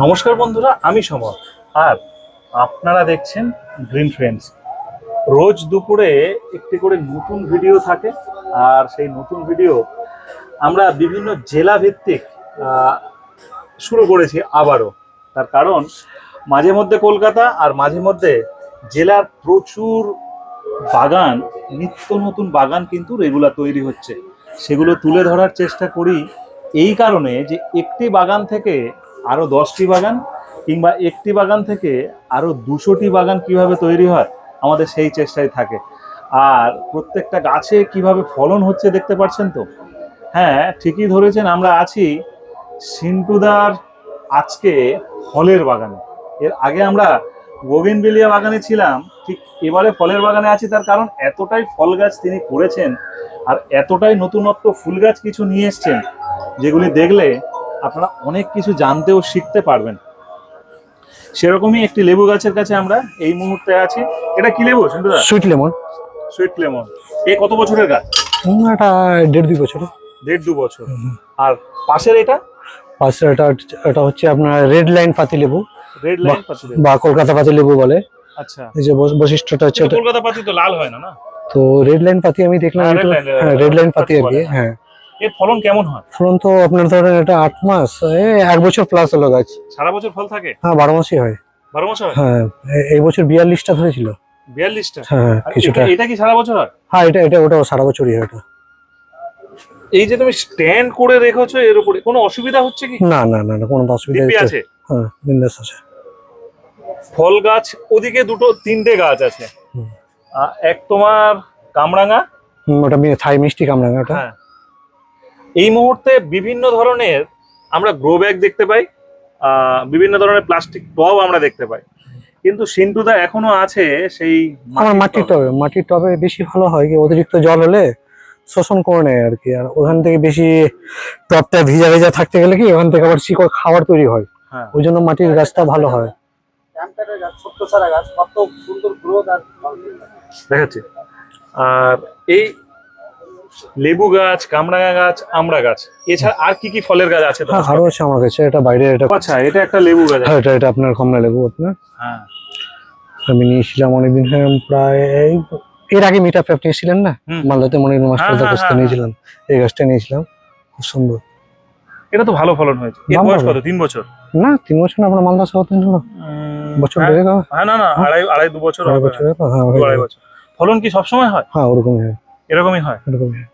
নমস্কার বন্ধুরা, আমি সমর। আর আপনারা দেখছেন গ্রিন ফ্রেন্ডস রোজ দুপুরে একটি করে নতুন ভিডিও থাকে, আর সেই নতুন ভিডিও আমরা বিভিন্ন জেলা ভিত্তিক শুরু করেছি আবারও। তার কারণ, মাঝে মধ্যে কলকাতা আর মাঝে মধ্যে জেলার প্রচুর বাগান, নিত্য নতুন বাগান কিন্তু রেগুলার তৈরি হচ্ছে। সেগুলো তুলে ধরার চেষ্টা করি এই কারণে যে একটি বাগান থেকে আরও দশটি বাগান কিংবা একটি বাগান থেকে আরও দুশোটি বাগান কীভাবে তৈরি হয়, আমাদের সেই চেষ্টায় থাকে। আর প্রত্যেকটা গাছে কীভাবে ফলন হচ্ছে দেখতে পাচ্ছেন তো? হ্যাঁ ঠিকই ধরেছেন, আমরা আছি সিন্টুদার আজকে ফলের বাগানে। এর আগে আমরা গোবিনবেলিয়া বাগানে ছিলাম, ঠিক এবারে ফলের বাগানে আছি, তার কারণ এতটাই ফল গাছ তিনি করেছেন আর এতটাই নতুনত্ব ফুল গাছ কিছু নিয়ে এসছেন, যেগুলি দেখলে আপনারা অনেক কিছু জানতে ও শিখতে পারবেন। সেরকমই একটি লেবু গাছের কাছে আমরা এই মুহূর্তে আছি। এটা কি লেবু সিন্ধুদা সুইট লেমন সুইট লেমন এ কত বছরের গাছ? এটা দেড় দুই বছর দেড় দু বছর। আর পাশের এটা? পাশে এটা এটা হচ্ছে আপনার রেড লাইন পাতি লেবু। রেড লাইন পাতি লেবু। বা কলকাতা পাতি লেবু বলে। আচ্ছা। এই যে বৈশিষ্ট্যটা হচ্ছে কলকাতা পাতি তো লাল হয় না না? তো রেড লাইন পাতি আমি দেখলাম হ্যাঁ, line, হ্যাঁ রেড লাইন পাতি আর কি হ্যাঁ। এর ফলন কেমন হয়? ফলন তো আপনার ধরেন এটা আট মাস এক বছর প্লাস হলো গাছ। সারা বছর ফল থাকে? হ্যাঁ বারো মাসই হয়। বারো মাস হয়? হ্যাঁ এই বছর বিয়াল্লিশটা ধরেছিল। বিয়াল্লিশটা? হ্যাঁ কিছুটা। এটা- এটা কি সারা বছর হয়? হ্যাঁ এটা এটা ওটাও সারা বছরই হয় ওটা এই যে তুমি স্ট্যান্ড করে রেখেছো এর উপরে কোনো অসুবিধা হচ্ছে কি? না না না না কোনো অসুবিধা আছে? হ্যাঁ বিন্দাস আছে। ফল গাছ ওদিকে দুটো তিনটে গাছ আছে। এক তোমার কামরাঙা। হুম, ওটা থাই মিষ্টি কামরাঙা ওটা। হ্যাঁ। এই মুহূর্তে বিভিন্ন ধরনের আমরা গ্রো ব্যাগ দেখতে পাই বিভিন্ন ধরনের প্লাস্টিক টব আমরা দেখতে পাই। কিন্তু সিন্টুদা এখনও আছে সেই আমার মাটির টবে মাটির টবে বেশি ভালো হয় কি অতিরিক্ত জল হলে শোষণ করে নেয় আর কি। আর ওখান থেকে বেশি টবটা ভিজা ভিজা থাকতে গেলে কি ওখান থেকে আবার শিকড় খাবার তৈরি হয়। হ্যাঁ। ওই জন্য মাটির গাছটা ভালো হয়। দেখাচ্ছি। আর এই লেবু গাছ কামরাঙা গাছ আমড়া গাছ। এছাড়া আর কি কি ফলের গাছ আছে হ্যাঁ আরও আছে আমার কাছে। এটা বাইরে এটা আচ্ছা এটা একটা লেবু গাছ হ্যাঁ এটা এটা আপনার কমলা লেবু আপনার? হ্যাঁ। আমি নিয়েছিলাম অনেকদিন হ্যাঁ প্রায় এর আগে মিট আপে আপনি এসেছিলেন না? মালদাতে মনে হ্যাঁ, কাছ থেকে হ্যাঁ, নিয়েছিলাম। এই গাছটা নিয়েছিলাম। খুব সুন্দর। এটা তো ভালো ফলন হয়েছে। এর বয়স কত? তিন বছর? না তিন বছর না আপনার মালদা শহর তিন বছর হ্যাঁ, দেড়েক হ্যাঁ না না আড়াই আড়াই দু বছর আড়াই। বছর হ্যাঁ আড়াই বছর। ফলন কি সবসময় হয়? হ্যাঁ ওরকমই হয়। এরকমই হয়? এরকমই হয়।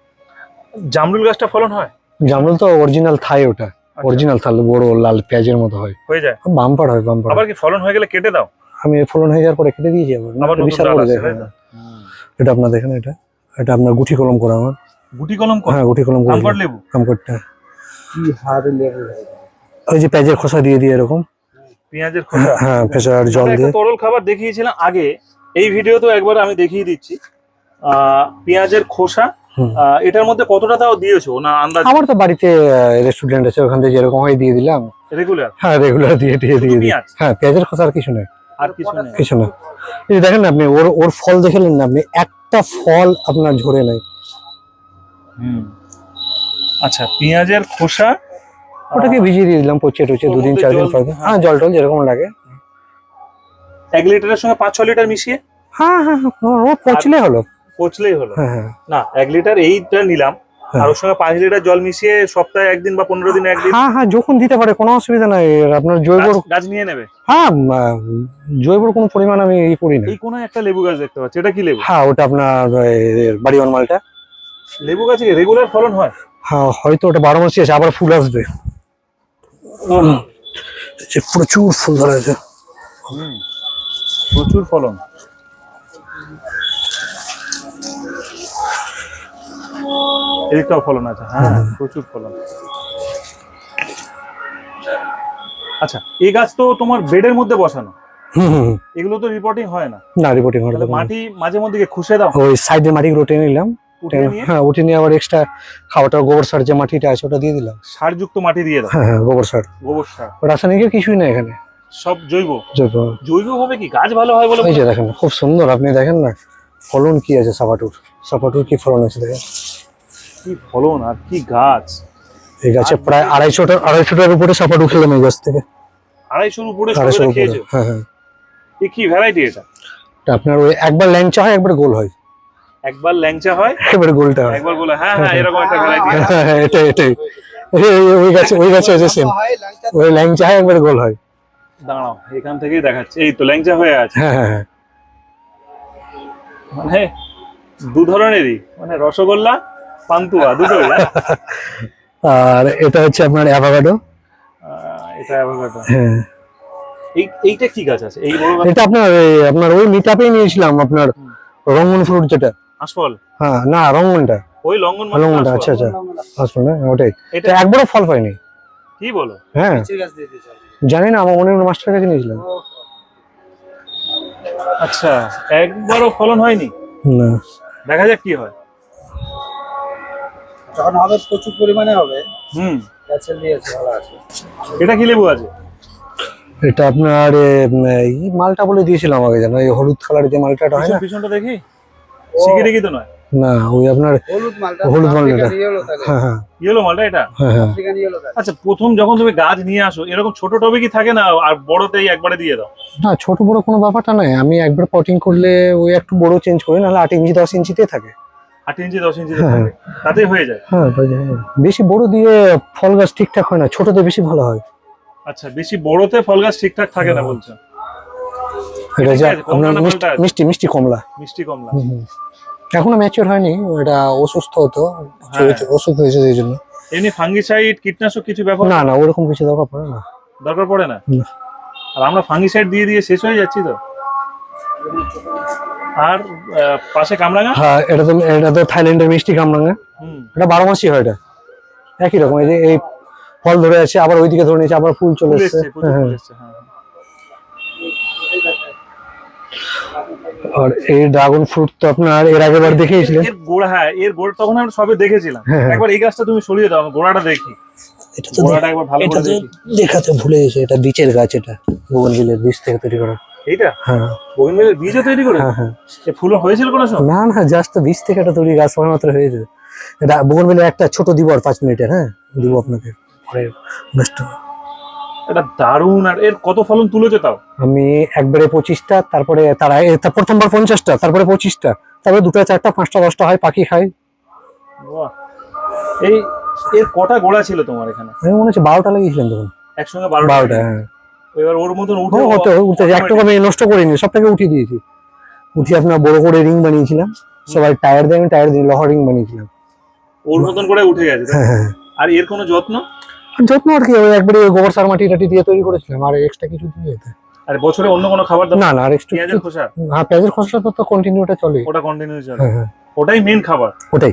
জামরুল গাছটা ফলন হয়? জামরুল তো অরিজিনাল থাই ওটা। আচ্ছা, অরিজিনাল থাল বড় লাল পেঁয়াজের মতো হয়। হয়ে যায়? বাম্পার হয় বাম্পার আবার কি ফলন হয়ে গেলে কেটে দাও? আমি ফলন হয়ে যাওয়ার পরে কেটে দিয়েছি আবার আবার বিশাল বড় এটা আপনার দেখেন এটা। এটা আপনার গুটি কলম করা আমার। গুটি কলম হ্যাঁ গুটি কলম করে। কামকট লেবু? কামকটটা কি হারে লেবু? ওই যে পেঁয়াজের খোসা দিয়ে দিয়ে এরকম। পেঁয়াজের খোসা? হ্যাঁ ফেসা আর জল দিয়ে। তরল খাবার দেখিয়েছিলাম আগে। এই ভিডিও তো একবার আমি দেখিয়ে দিচ্ছি। পেঁয়াজের খোসা এটার মধ্যে কতটা তাও দিয়েছ? না আন্দাজ আমার তো বাড়িতে রেস্টুরেন্ট আছে ওখান থেকে যেরকম হয় দিয়ে দিলাম। রেগুলার হ্যাঁ রেগুলার দিয়ে দিয়ে দিয়ে দিই। হ্যাঁ পেঁয়াজের খোসা আর কিছু নেই আর কিছু নেই। কিছু না। এই দেখেন না আপনি ওর ওর ফল দেখলেন না আপনি? একটা ফল আপনার ঝরে নাই। হুম। আচ্ছা পেঁয়াজের খোসা ওটাকে ভিজিয়ে দিয়ে দিলাম পচিয়ে টচিয়ে ওর দুদিন চার দিন পর হ্যাঁ। জল টল যেরকম লাগে। এক লিটারের সঙ্গে পাঁচ ছ লিটার মিশিয়ে? হ্যাঁ হ্যাঁ হ্যাঁ, ও পচলে হলো। পচলেই হলো। হ্যাঁ হ্যাঁ। না এক লিটার এইটা নিলাম হ্যাঁ। আর ওর সঙ্গে পাঁচ লিটার জল মিশিয়ে সপ্তাহে একদিন বা পনেরো দিনে একদিন হ্যাঁ হ্যাঁ যখন দিতে পারে কোনো অসুবিধা নাই। আপনার জৈব গাছ- নিয়ে নেবে? হ্যাঁ জৈবর কোনো পরিমাণ আমি ই করি না। এই কোনো একটা লেবু গাছ দেখতে পাচ্ছি এটা কি লেবু? হ্যাঁ ওটা আপনার বাড়ি মালটা। লেবু গাছে রেগুলার ফলন হয়? হ্যাঁ হয়তো ওটা বারো মাসই আছে আবার ফুল আসবে। প্রচুর ফুল ধরা আছে প্রচুর ফলন। এদিকটাও ফলন আছে হ্যাঁ প্রচুর ফলন। আচ্ছা এই গাছ তো তোমার বেডের মধ্যে বসানো। এগুলো তো রিপোর্টিং হয় না। না রিপোর্টিং তাহলে মাটি মাঝে মধ্যে খুশে দাও। ওই সাইডে মাটি রোটে নিলাম। হ্যাঁ উঠে নিয়ে আবার এক্সট্রা খাওয়াটা গোবর সার যে মাটিটা আছে ওটা দিয়ে দিলাম। সারযুক্ত মাটি দিয়ে দাও। হ্যাঁ হ্যাঁ গোবর সার। গোবর সার। রাসায়নিকের কিছুই না এখানে। সব জৈব। জৈব। জৈব ভাবে কি? গাছ ভালো হয় বলে এই যে দেখেন খুব সুন্দর। আপনি দেখেন না ফলন কি আছে সাপাটুর? সাপাটুর কি ফলন আছে দেখেন? কি ফলন আর কি গাছ? এই গাছে প্রায় আড়াইশোটার আড়াইশোটার উপরে সাপাটু খেলাম এই গাছ থেকে। আড়াইশোর উপরে আড়াইশোর উপরে হ্যাঁ হ্যাঁ। এ কি ভ্যারাইটি এটা? এটা আপনার ওই একবার ল্যাংচা হয় একবার গোল হয়। একবার ল্যাংচা হয়? একবার গোলটা হয়। একবার বলে হ্যাঁ। হ্যাঁ এরকম একটা ভ্যারাইটি হ্যাঁ, হ্যাঁ, এটাই এই- এই- ওই গাছে ওই গাছে হচ্ছে সেম ওই ল্যাংচা হয় একবার গোল হয়। দাঁড়াও এখান থেকেই দেখাচ্ছে। এই তো ল্যাংচা হয়ে আছে। হ্যাঁ হ্যাঁ হ্যাঁ। মানে দু ধরনেরই। মানে রসগোল্লা পান্তুয়া দুটোই হ্যাঁ? আর এটা হচ্ছে আপনার অ্যাভোকাডো এটা avocado। হ্যাঁ। এই এইটা কি গাছ আছে? এই বড় এটা আপনার আপনার ওই মিটাপেই নিয়েছিলাম আপনার। রঙ্গন ফ্রুট যেটা। আশফল হ্যাঁ না রঙ্গনটা। ওই লঙ্ঘন মানে আশফল। আচ্ছা আচ্ছা। আসল না ওটাই। এটা একবারও ফল পাইনি কি বলো? হ্যাঁ। জানি না আমার মনে হয় মাস্টার কাছে নিয়েছিলাম আচ্ছা একবারও ফলন হয়নি? না। দেখা যাক কি হয়। যখন হবে প্রচুর পরিমাণে হবে। হুম। গাছের দিয়েছে ভালো আছে। এটা কি লেবু আছে? এটা আপনার এই মালটা বলে দিয়েছিলাম আগে জানো এই হলুদ কালারের যে মালটাটা হয় না? পিছনটা দেখি? শিখে কি তো নয়? না ওই আপনার হলুদ মালটা হলুদ মালটা। হ্যাঁ হ্যাঁ। ইয়েলো মালটা এটা? হ্যাঁ হ্যাঁ। আচ্ছা প্রথম যখন তুমি গাছ নিয়ে আসো এরকম ছোট টবে কি থাকে না আর বড়তেই একবারে দিয়ে দাও? না ছোট বড় কোনো ব্যাপারটা নাই আমি একবার পটিং করলে ওই একটু বড় চেঞ্জ করি নাহলে আট ইঞ্চি দশ ইঞ্চিতে থাকে। আট ইঞ্চি দশ ইঞ্চি হ্যাঁ। তাতেই হয়ে যায়। হ্যাঁ বেশি বড় দিয়ে ফল গাছ ঠিকঠাক হয় না ছোটতে বেশি ভালো হয়। আচ্ছা বেশি বড়তে ফল গাছ ঠিকঠাক থাকে না বলছো? এটা যা মিষ্টি মিষ্টি কমলা। মিষ্টি কমলা। এখনও ম্যাচিওর হয়নি এটা অসুস্থ হতো হ্যাঁ। ওষুধ হয়েছে এই জন্য। এমনি ফাঙ্গিসাইড কীটনাশক কিছু ব্যবহার না না ওরকম কিছু দরকার পড়ে না। দরকার পড়ে না। আর আমরা ফাঙ্গিসাইড দিয়ে দিয়ে শেষ হয়ে যাচ্ছি তো? আর পাশে কামরাঙা? হ্যাঁ এটা তো এটা তো থাইল্যান্ডের মিষ্টি কামরাঙা। এটা বারো মাসই হয় এটা। একই রকম এই যে এই ফল ধরে আছে আবার ওইদিকে ধরে নিয়েছে আবার ফুল চলে এসছে। হ্যাঁ, হ্যাঁ। হ্যাঁ। আর এই ড্রাগন ফ্রুট তো আপনার এর আগের বার দেখিয়েছিলেন। এর গোড়া হ্যাঁ এর গোড়া তখন আমরা সবে দেখেছিলাম। একবার এই গাছটা তুমি সরিয়ে দাও গোড়াটা দেখি। এটা তো গোড়াটা একবার ভালো এটা তো দেখাতে ভুলে গেছে এটা বীচের গাছ এটা বোগনভিলের বীজ থেকে তৈরি করা। এইটা? হ্যাঁ। বগিনবেলের বীজও তৈরি করে? হ্যাঁ হ্যাঁ। এ ফুল হয়েছিল কোনো সময়? না না জাস্ট বীজ থেকে একটা তৈরি গাছ সময় মাত্র হয়েছে। এটা বোগনভিলের একটা ছোট দিব আর পাঁচ মিনিটের হ্যাঁ? দিব আপনাকে। পরে গাছটা এটা দারুণ আর এর কত ফলন তুলেছে তাও? আমি একবারে পঁচিশটা তারপরে তার প্রথমবার পঞ্চাশটা তারপরে পঁচিশটা তারপরে দুটো চারটা পাঁচটা দশটা হয় পাখি খায়। এই এর কটা গোড়া ছিল তোমার এখানে? আমি মনে হচ্ছে বারোটা লাগিয়েছিলাম তখন। একসঙ্গে বারোটা বারোটা হ্যাঁ। এবার ওর মতন উঠে হতো উঠতে একটু আমি নষ্ট করিনি সবটাকে উঠিয়ে দিয়েছি। উঠিয়ে আপনার বড় করে রিং বানিয়েছিলাম। সবাই টায়ার দিয়ে আমি টায়ার দিয়ে লোহার রিং বানিয়েছিলাম। ওর মতন করে উঠে গেছে তাই? হ্যাঁ হ্যাঁ আর এর কোনো যত্ন? যত্ন আর কি একবারে গোবর সার মাটি টাটি দিয়ে তৈরি করেছিলাম আর এক্সট্রা কিছু দিয়ে যেতে আর বছরে অন্য কোনো খাবার না না আর এক্সট্রা পেঁয়াজের খোসা? হ্যাঁ পেঁয়াজের খসড়া তো তো কন্টিনিউ ওটা চলে ওটা কন্টিনিউ চলে। হ্যাঁ হ্যাঁ। ওটাই মেন খাবার? ওটাই।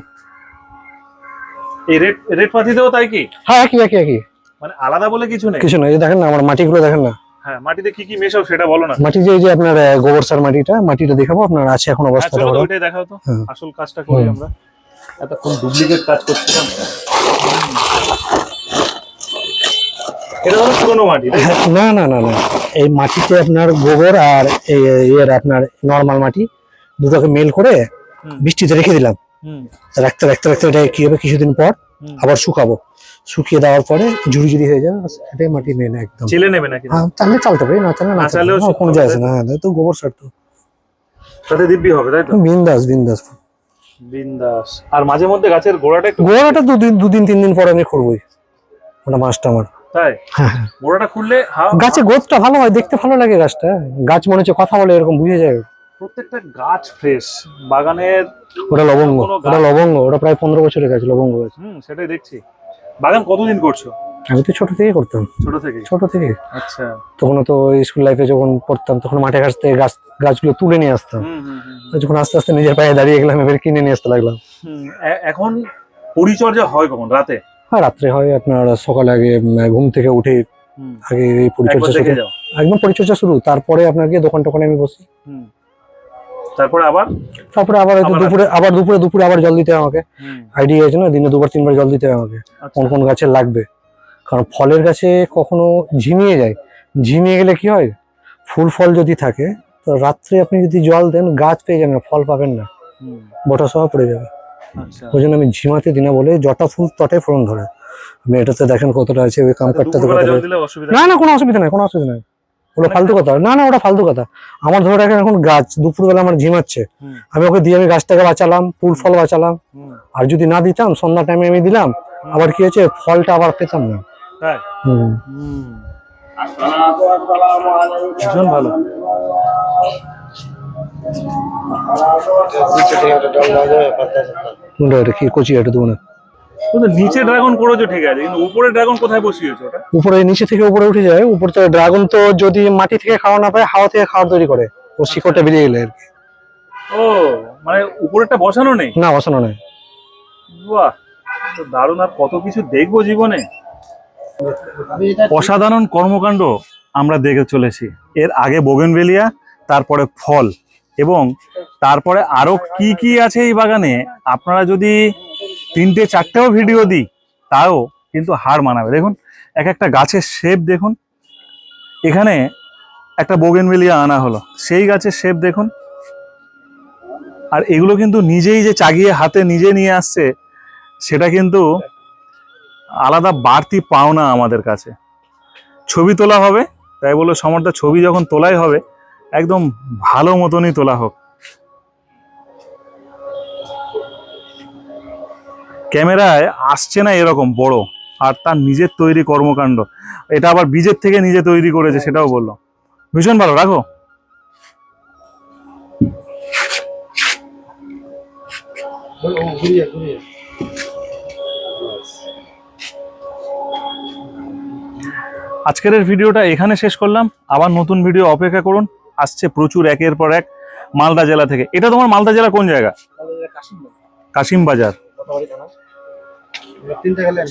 এই রেড রেড পাতিতেও তাই কি? হ্যাঁ একই একই একই। মানে আলাদা বলে কিছু নেই? কিছু না এই যে দেখেন না আমার মাটিগুলো দেখেন না। হ্যাঁ মাটিতে কি কি মেশাও সেটা বলো না। মাটি যে যে আপনার গোবর সার মাটিটা মাটিটা দেখাবো আপনার আছে এখন হ্যাঁ, অবস্থাটা চলো ওইটাই দেখাও তো হ্যাঁ। আসল কাজটা করি আমরা। এতক্ষণ ডুপ্লিকেট কাজ করছিলাম। এটা হলো পুরোনো মাটি তাই তো? না না না না। এই মাটিতে আপনার গোবর আর এর আপনার নর্মাল মাটি দুটোকে মেল করে বৃষ্টিতে রেখে দিলাম। রাখতে রাখতে রাখতে এটা কি হবে? কিছুদিন পর আবার শুকাবো। শুকিয়ে দেওয়ার পরে ঝুড়ি ঝুড়ি হয়ে যাবে এটাই মাটি মেন একদম। চেলে নেবে নাকি? হ্যাঁ চাললে চালতে পারি না চাললে না চাললেও কোনো যায় না হ্যাঁ তো গোবর সার তো। তাতে দিব্যি হবে তাই তো? বিন্দাস বিন্দাস। বিন্দাস। আর মাঝে মধ্যে গাছের গোড়াটা একটু গোড়াটা দুদিন দুদিন তিন দিন পর আমি করবোই ওটা মাছটা আমার। তাই? হ্যাঁ হ্যাঁ। গোড়াটা খুললে গাছে গোদটা ভালো হয় দেখতে ভালো লাগে গাছটা গাছ মনে হচ্ছে কথা বলে এরকম বুঝে যায়। প্রত্যেকটা গাছ ফ্রেশ বাগানের ওটা লবঙ্গ ওটা লবঙ্গ ওটা প্রায় পনেরো বছরের গাছ লবঙ্গ গাছ। হুম সেটাই দেখছি। বাগান কতদিন করছ? আমি তো ছোট থেকে করতাম। ছোট থেকে ছোট থেকে আচ্ছা। তখন তো স্কুল লাইফে যখন পড়তাম তখন মাঠে গাছ থেকে গাছ গাছগুলো তুলে নিয়ে আসতাম। যখন আস্তে আস্তে নিজের পায়ে দাঁড়িয়ে গেলাম এবার কিনে নিয়ে আসতে লাগলাম। এখন পরিচর্যা হয় কখন? রাতে? আর রাত্রে হয় আপনার সকালে আগে ঘুম থেকে উঠে আগে পরিচর্যা শুরু একদম পরিচর্যা শুরু তারপরে আপনার গিয়ে দোকান টোকানে আমি বসি। হুম। তারপরে আবার? তারপরে আবার হয়তো দুপুরে আবার দুপুরে দুপুরে আবার জল দিতে হয় আমাকে। আইডিয়া আছে না দিনে দুবার তিনবার জল দিতে হয় আমাকে। আচ্ছা। কোন কোন গাছে লাগবে। কারণ ফলের গাছে কখনো ঝিমিয়ে যায়। ঝিমিয়ে গেলে কি হয়? ফুল ফল যদি থাকে তো রাত্রে আপনি যদি জল দেন গাছ পেয়ে যাবেন ফল পাবেন না। বটা সহ পড়ে যাবে। আচ্ছা। ওই জন্য আমি ঝিমাতে দিনা বলে জটা ফুল তটাই ফলন ধরে। আপনি এটাতে দেখেন কতটা আছে ওই জল দিলে অসুবিধা না না কোনো অসুবিধা নাই কোনো অসুবিধা নাই। ওটা ফালতু কথা। না না ওটা ফালতু কথা। আমার ধরে রাখেন এখন গাছ দুপুরবেলা আমার ঝিমাচ্ছে আমি ওকে দিয়ে আমি গাছটাকে বাঁচালাম ফুল ফল বাঁচালাম। আর যদি না দিতাম সন্ধ্যা টাইমে আমি দিলাম আবার কি হয়েছে? ফলটা আবার পেতাম না। ভীষণ ভালো। এটা কি কচি এটা দেবো না কিন্তু নিচে ড্রাগন করেছ ঠিক আছে কিন্তু উপরে ড্রাগন কোথায় বসিয়েছো ওটা? উপরে নিচে থেকে উপরে উঠে যায় উপর থেকে ড্রাগন তো যদি মাটি থেকে খাওয়া না পায় হাওয়া থেকে খাওয়া তৈরি করে ও শিকড়টা বেরিয়ে গেলে। ও মানে উপরেরটা বসানো নেই? না বসানো নেই। বাহ তো দারুণ আর কত কিছু দেখব জীবনে। অসাধারণ কর্মকাণ্ড আমরা দেখে চলেছি। এর আগে বোগেনভেলিয়া তারপরে ফল এবং তারপরে আরও কি কি আছে এই বাগানে? আপনারা যদি তিনটে চারটেও ভিডিও দিই, তাও কিন্তু হার মানাবে। দেখুন, এক একটা গাছের শেপ দেখুন। এখানে একটা বোগেনভেলিয়া আনা হলো, সেই গাছের শেপ দেখুন। আর এগুলো কিন্তু নিজেই যে চাগিয়ে হাতে নিজে নিয়ে আসছে, সেটা কিন্তু আলাদা বাড়তি পাওনা আমাদের কাছে। ছবি তোলা হবে, তাই বলে সমর্থ ছবি যখন তোলাই হবে, একদম ভালো মতনই তোলা হোক। ক্যামেরায় আসছে না এরকম বড় আর তার নিজের তৈরি কর্মকাণ্ড। এটা আবার বীজের থেকে নিজে তৈরি করেছে সেটাও বলল। ভীষণ ভালো রাখো। আজকের ভিডিওটা এখানে শেষ করলাম। আবার নতুন ভিডিও অপেক্ষা করুন। আসছে প্রচুর একের পর এক মালদা জেলা থেকে। এটা তোমার মালদা জেলা কোন জায়গা? কাশিম বাজার তিনটে গেলেন